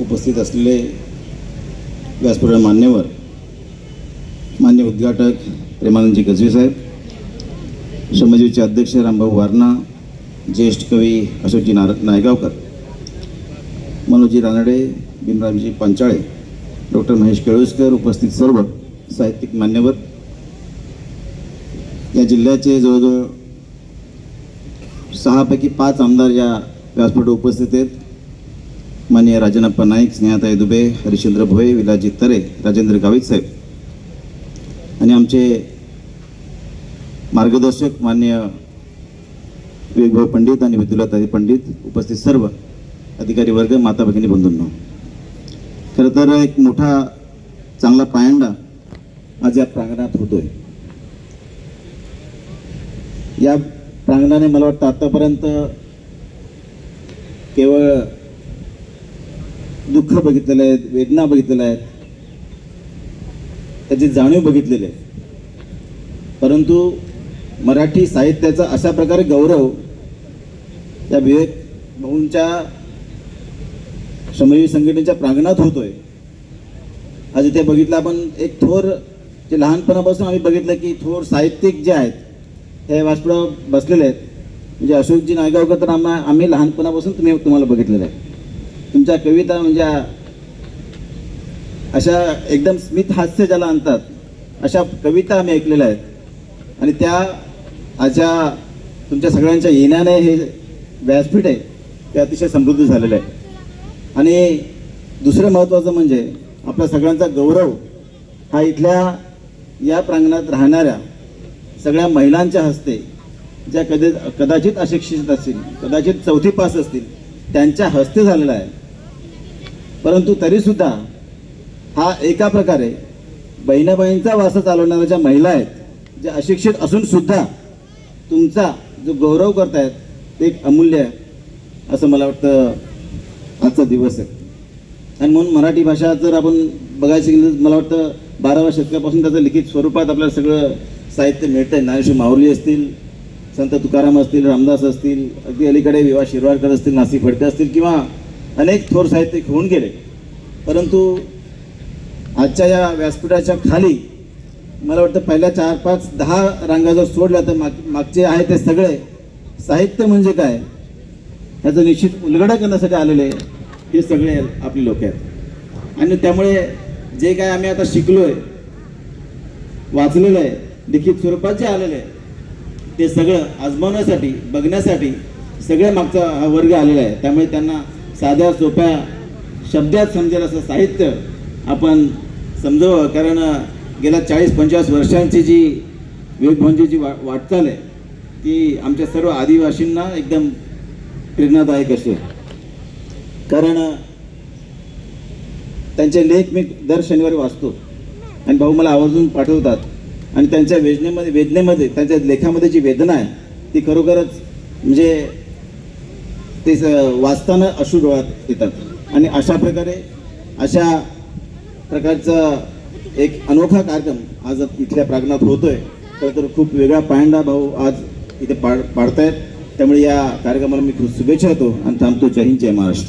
उपस्थित असलेले व्यासपीठ मान्यवर मान्य उद्घाटक प्रेमानंदजी गजवी साहेब श्रमजीवीचे अध्यक्ष रामभाऊ वारणा ज्येष्ठ कवी अशोकजी नार नायगावकर मनोजी रानडे भीमरामजी पांचाळे डॉक्टर महेश केळुसकर उपस्थित सर्व साहित्यिक मान्यवर. या जिल्ह्याचे जवळजवळ सहापैकी पाच आमदार या व्यासपीठ उपस्थित आहेत. माननीय राजनप्पा नाईक स्नेहाताई दुबे हरिश्चंद्र भोये विलाजी तरे राजेंद्र गावित साहेब आणि आमचे मार्गदर्शक मान्य विवेकभाऊ पंडित आणि विदुलाताई पंडित उपस्थित सर्व अधिकारी वर्ग माता भगिनी बंधूंनो. खरं तर एक मोठा चांगला पायंडा आज या प्रांगणात होतोय. या प्रांगणाने मला वाटतं आतापर्यंत केवळ दुःख बघितलेलं आहेत वेदना बघितलेल्या आहेत त्याची जाणीव बघितलेली आहे. परंतु मराठी साहित्याचा अशा प्रकारे गौरव त्या विवेक भाऊंच्या श्रमजीवी संघटनेच्या प्रांगणात होतोय. आज इथे बघितलं आपण एक थोर जे लहानपणापासून आम्ही बघितलं की थोर साहित्यिक जे आहेत हे व्यासपीठावर बसलेले आहेत. म्हणजे अशोकजी नायगावकर तर आम्हा आम्ही लहानपणापासून तुम्ही तुम्हाला बघितलेलं आहे. तुमच्या कविता म्हणजे अशा एकदम स्मित हास्य ज्याला आणतात अशा कविता आम्ही ऐकलेल्या आहेत. आणि त्या अशा तुमच्या सगळ्यांच्या येण्याने हे व्यासपीठ आहे ते अतिशय समृद्ध झालेलं आहे. आणि दुसरं महत्त्वाचं म्हणजे आपल्या सगळ्यांचा गौरव हा इथल्या या प्रांगणात राहणाऱ्या सगळ्या महिलांच्या हस्ते ज्या कदे कदाचित अशिक्षित असतील कदाचित चौथी पास असतील त्यांच्या हस्ते झालेला आहे. परंतु तरीसुद्धा हा एका प्रकारे बहिणाबाईंचा वास चालवणाऱ्या ज्या महिला आहेत ज्या अशिक्षित असूनसुद्धा तुमचा जो गौरव करतायत ते एक अमूल्य आहे असं मला वाटतं आजचा दिवस आहे. आणि म्हणून मराठी भाषा जर आपण बघायचं गेलं तर मला वाटतं बाराव्या शतकापासून त्याचं लिखित स्वरूपात आपल्याला सगळं साहित्य मिळतं आहे ज्ञानेश्वर माऊली असतील संत तुकाराम असतील रामदास असतील अगदी अलीकडे विवा शिरवाडकर असतील नाशिक फडके असतील किंवा अनेक थोर साहित्यिक होऊन गेले. परंतु आजच्या या व्यासपीठाच्या खाली मला वाटतं पहिल्या चार पाच दहा रांगा जर सोडल्या तर माग मागचे आहे ते सगळे. साहित्य म्हणजे काय? ह्याचं निश्चित उलगडा करण्यासाठी आलेले हे सगळे आपले लोक आहेत. आणि त्यामुळे जे काय आम्ही आता शिकलो आहे वाचलेलं आहे लिखित स्वरूपात जे आलेलं आहे ते सगळं आजमावण्यासाठी बघण्यासाठी सगळ्या मागचा हा वर्ग आलेला आहे. त्यामुळे त्यांना साध्या सोप्या शब्दात समजेल असं साहित्य आपण समजावं कारण गेल्या चाळीस पंचेचाळीस वर्षांची जी विवेकभाऊंची वा वाटचाल आहे ती आमच्या सर्व आदिवासींना एकदम प्रेरणादायक असेल कारण त्यांचे लेख मी दर शनिवारी वाचतो. आणि भाऊ मला आवर्जून पाठवतात. आणि त्यांच्या वेदनेमध्ये वेदनेमध्ये त्यांच्या लेखामध्ये जी वेदना आहे ती खरोखरच म्हणजे ते वाचताना अश्रू डोळ्यात येतात. आणि अशा प्रकारे अशा प्रकारचा एक अनोखा कार्यक्रम आज इथल्या प्रांगणात होतोय. खरं तर खूप वेगळा पायंडा भाऊ आज इथे पाड पाडतायत. त्यामुळे या कार्यक्रमाला मी खूप शुभेच्छा देतो आणि थांबतो. जय हिंद जय महाराष्ट्र.